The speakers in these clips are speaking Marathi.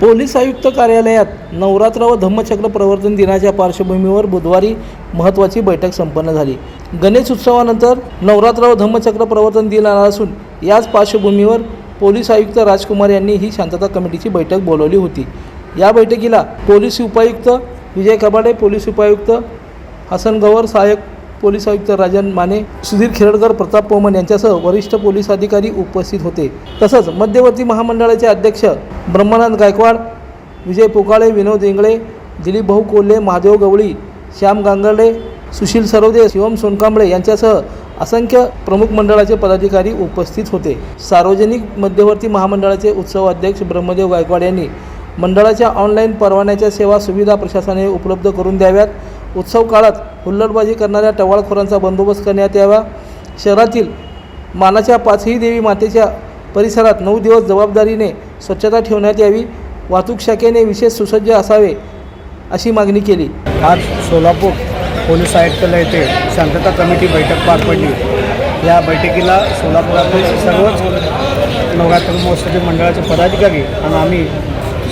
पोलीस आयुक्त कार्यालयात नवरात्र व धम्मचक्र प्रवर्तन दिनाच्या पार्श्वभूमीवर बुधवारी महत्त्वाची बैठक संपन्न झाली. गणेश उत्सवानंतर नवरात्र व धम्मचक्र प्रवर्तन दिन आला असून याच पार्श्वभूमीवर पोलीस आयुक्त राजकुमार यांनी ही शांतता कमिटीची बैठक बोलवली होती. या बैठकीला पोलीस उपायुक्त विजय कबाडे पोलीस उपायुक्त हसन गवर सहाय्यक पोलीस आयुक्त राजन माने सुधीर खेरडकर प्रताप पोमन यांच्यासह वरिष्ठ पोलीस अधिकारी उपस्थित होते. तसंच मध्यवर्ती महामंडळाचे अध्यक्ष ब्रह्मानंद गायकवाड विजय पोकाळे विनोद इंगळे दिलीप भाऊ कोल्हे महादेव गवळी श्याम गांगर्डे सुशील सरोदे शिवम सोनकांबळे यांच्यासह असंख्य प्रमुख मंडळाचे पदाधिकारी उपस्थित होते. सार्वजनिक मध्यवर्ती महामंडळाचे उत्सव अध्यक्ष ब्रह्मदेव गायकवाड यांनी मंडळाच्या ऑनलाईन परवान्याच्या सेवा सुविधा प्रशासनाने उपलब्ध करून द्याव्यात. उत्सव काळात हुल्लडबाजी करणाऱ्या टवाळखोरांचा बंदोबस्त करण्यात यावा. शहरातील मानाच्या पाचही देवी मातेच्या परिसरात नऊ दिवस जबाबदारीने स्वच्छता ठेवण्यात यावी. वाहतूक शाखेने विशेष सुसज्ज असावे अशी मागणी केली. आज सोलापूर पोलीस आयुक्तालय येथे शांतता कमिटी बैठक पार पडली. या बैठकीला सोलापुरातील सर्वच नवरात्र महोत्सवी मंडळाचे पदाधिकारी आणि आम्ही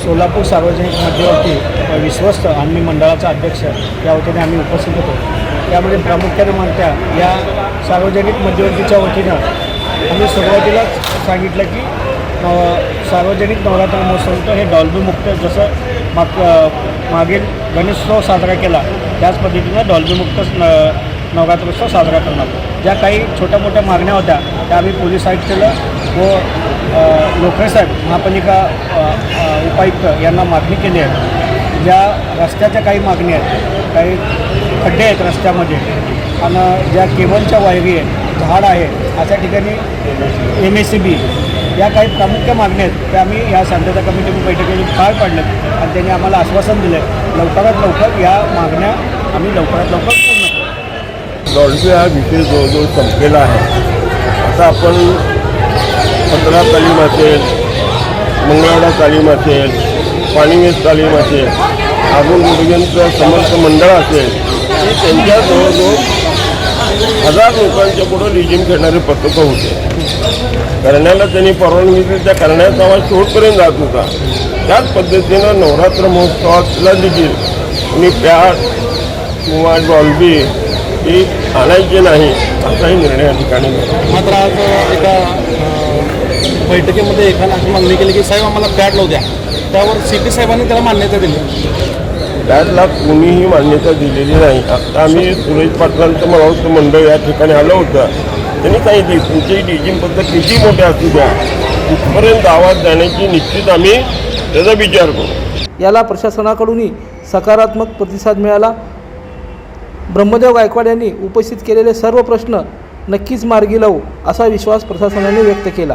सोलापूर सार्वजनिक मध्यवर्ती विश्वस्त आणि मंडळाचा अध्यक्ष या वतीने आम्ही उपस्थित होतो. त्यामध्ये प्रामुख्याने म्हणत्या या सार्वजनिक मध्यवर्तीच्या वतीनं आम्ही सुरुवातीलाच सांगितलं की सार्वजनिक नवरात्र महोत्सव होतं हे डॉल्बीमुक्त जसं माग मागील गणेशोत्सव साजरा केला त्याच पद्धतीनं डॉल्बीमुक्त न नवरात्रोत्सव साजरा करणार. ज्या काही छोट्या मोठ्या मागण्या होत्या त्या आम्ही पोलीस केलं व लोखरे साहेब महापालिका उपायुक्त यांना मागणी केली आहे. ज्या रस्त्याच्या काही मागणी आहेत काही खड्डे आहेत रस्त्यामध्ये आणि ज्या केबलच्या वायरी आहेत झाड आहे अशा ठिकाणी एम एस सी बी या काही प्रामुख्य मागण्या आहेत त्या आम्ही या शांतता कमिटीच्या बैठकीतून पार पाडल्यात. आणि त्यांनी आम्हाला आश्वासन दिलं आहे लवकरात लवकर या मागण्या आम्ही लवकरात लवकर पूर्ण हा विषय जवळजवळ संपलेला आहे. आता आपण पंधरा तालीम असेल मंगळवाडा तालीम असेल पाणीवेस तालीम असेल अजून गुरुजींचं समर्थ मंडळ असेल ते त्यांच्या जवळजवळ हजार लोकांच्या पुढं लिजिम खेळणारे पथकं होते. करण्याला त्यांनी परवानगी दिली त्या करण्याचा आवाज शेवटपर्यंत जात होता. त्याच पद्धतीनं नवरात्र महोत्सवाला देखील मी प्याट किंवा डॉल्बी ही आणायची नाही असाही निर्णय या ठिकाणी मात्र आज एका बैठकीमध्ये एकानं अशी मागणी केली की साहेब आम्हाला पॅड लावू द्या त्यावर सिटी साहेबांनी त्याला मान्यता दिली. त्यातला कुणीही मान्यता दिलेली नाही. आता आम्ही सुरेश पाटलांचं मरावतं मंडळ या ठिकाणी आलं होतं. त्यांनी सांगितली तुमची डीजिंग पद्धत किती मोठी असू द्या इथपर्यंत आवाज जाण्याची निश्चित आम्ही त्याचा विचार करू. याला प्रशासनाकडूनही सकारात्मक प्रतिसाद मिळाला. ब्रह्मदेव गायकवाड यांनी उपस्थित केलेले सर्व प्रश्न नक्कीच मार्गी लावू असा विश्वास प्रशासनाने व्यक्त केला.